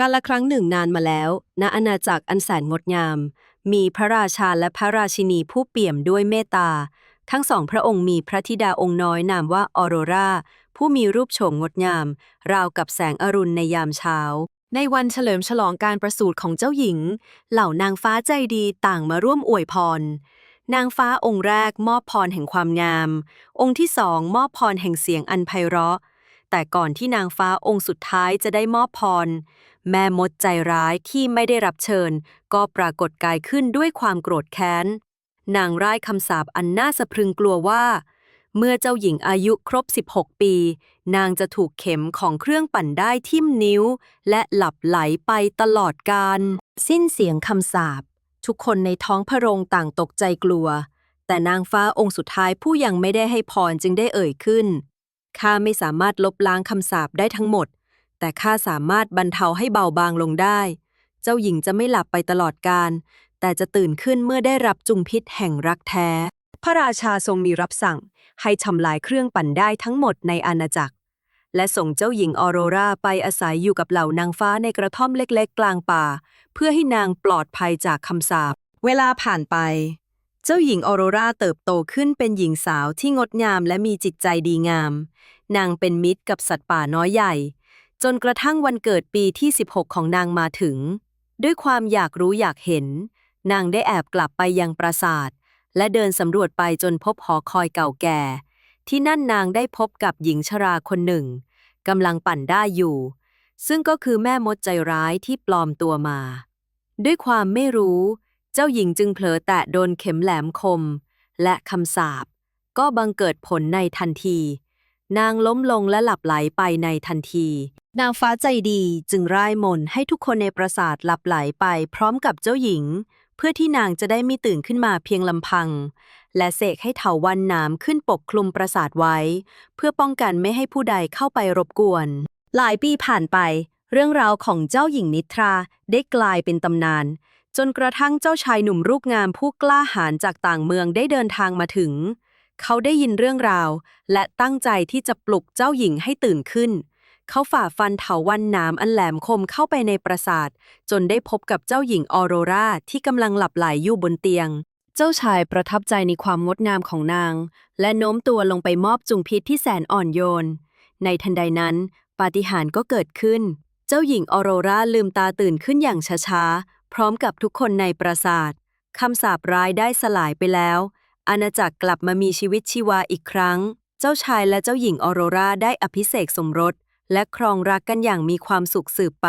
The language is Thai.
กาลครั้งหนึ่งนานมาแล้ว ณ อาณาจักรอันแสนงดงาม มีพระราชาและพระราชินีผู้เปี่ยมด้วยเมตตา ทั้งสองพระองค์มีพระธิดาองค์น้อยนามว่าออโรราผู้มีรูปโฉมงดงาม ราวกับแสงอรุณในยามเช้า ในวันเฉลิมฉลองการประสูติของเจ้าหญิง เหล่านางฟ้าใจดีต่างมาร่วมอวยพร นางฟ้าองค์แรกมอบพรแห่งความงาม องค์ที่สองมอบพรแห่งเสียงอันไพเราะ แต่ก่อนที่นางฟ้าองค์สุดท้ายจะได้มอบพร แม่มดใจร้ายที่ไม่ได้รับเชิญ ก็ปรากฏกายขึ้นด้วยความโกรธแค้น นางร่ายคำสาปอันน่าสะพรึงกลัวว่า เมื่อเจ้าหญิงอายุครบ 16 ปี นางจะถูกเข็มของเครื่องปั่นได้ทิ่มนิ้ว และหลับไหลไปตลอดกาลสิ้นเสียงคำสาปทุกคนในท้องพระโรงต่างตกใจกลัว แต่นางฟ้าองค์สุดท้ายผู้ยังไม่ได้ให้พรจึงได้เอ่ยขึ้นข้าไม่สามารถลบล้างคำสาปได้ทั้งหมด แต่ข้าสามารถบรรเทาให้เบาบางลงได้ เจ้าหญิงจะไม่หลับไปตลอดกาลแต่จะตื่นขึ้นเมื่อได้รับจุงพิษแห่งรักแท้ พระราชาทรงมีรับสั่ง ให้ทำลายเครื่องปั่นได้ทั้งหมดในอาณาจักร และส่งเจ้าหญิงออโรราไปอาศัยอยู่กับเหล่านางฟ้าในกระท่อมเล็กๆ กลางป่า เพื่อให้นางปลอดภัยจากคำสาป เวลาผ่านไป เจ้าหญิงออโรราเติบโตขึ้นเป็นหญิงสาวที่งดงามและมีจิตใจดีงาม นางเป็นมิตรกับสัตว์ป่าน้อยใหญ่ จนกระทั่งวันเกิดปีที่ 16 ของนางมาถึง ด้วยความอยากรู้อยากเห็น นางได้แอบกลับไปยังปราสาท และเดินสำรวจไปจนพบหอคอยเก่าแก่ ที่นั่นนางได้พบกับหญิงชราคนหนึ่งกำลังปั่นได้อยู่ ซึ่งก็คือแม่มดใจร้ายที่ปลอมตัวมา ด้วยความไม่รู้ เจ้าหญิงจึงเผลอแตะโดนเข็มแหลมคม และคำสาปก็บังเกิดผลในทันที นางล้มลงและหลับไหลไปในทันที นางฟ้าใจดีจึงร่ายมนให้ทุกคนในปราสาทหลับไหลไปพร้อมกับเจ้าหญิง เพื่อที่นางจะได้ไม่ตื่นขึ้นมาเพียงลำพัง และเสกให้เถาวันน้ำขึ้นปกคลุมปราสาทไว้ เพื่อป้องกันไม่ให้ผู้ใดเข้าไปรบกวน หลายปีผ่านไป เรื่องราวของเจ้าหญิงนิทราได้กลายเป็นตำนาน จนกระทั่งเจ้าชายหนุ่มรูปงามผู้กล้าหาญจากต่างเมืองได้เดินทางมาถึง เขาได้ยินเรื่องราว และตั้งใจที่จะปลุกเจ้าหญิงให้ตื่นขึ้นเเขาฝ่าฟันเถาวันน้ำอันแหลมคมเข้าไปในปราสาท จนได้พบกับเจ้าหญิงออโรราที่กำลังหลับไหลอยู่บนเตียง เจ้าชายประทับใจในความงดงามของนาง และโน้มตัวลงไปมอบจุงพิษที่แสนอ่อนโยน ในทันใดนั้น ปาฏิหาริย์ก็เกิดขึ้น เจ้าหญิงออโรราลืมตาตื่นขึ้นอย่างช้าๆ พร้อมกับทุกคนในปราสาทคำสาปร้ายได้สลายไปแล้ว อาณาจักรกลับมามีชีวิตชีวาอีกครั้ง เจ้าชายและเจ้าหญิงออโรราได้อภิเษกสมรส และครองรักกันอย่างมีความสุขสืบไป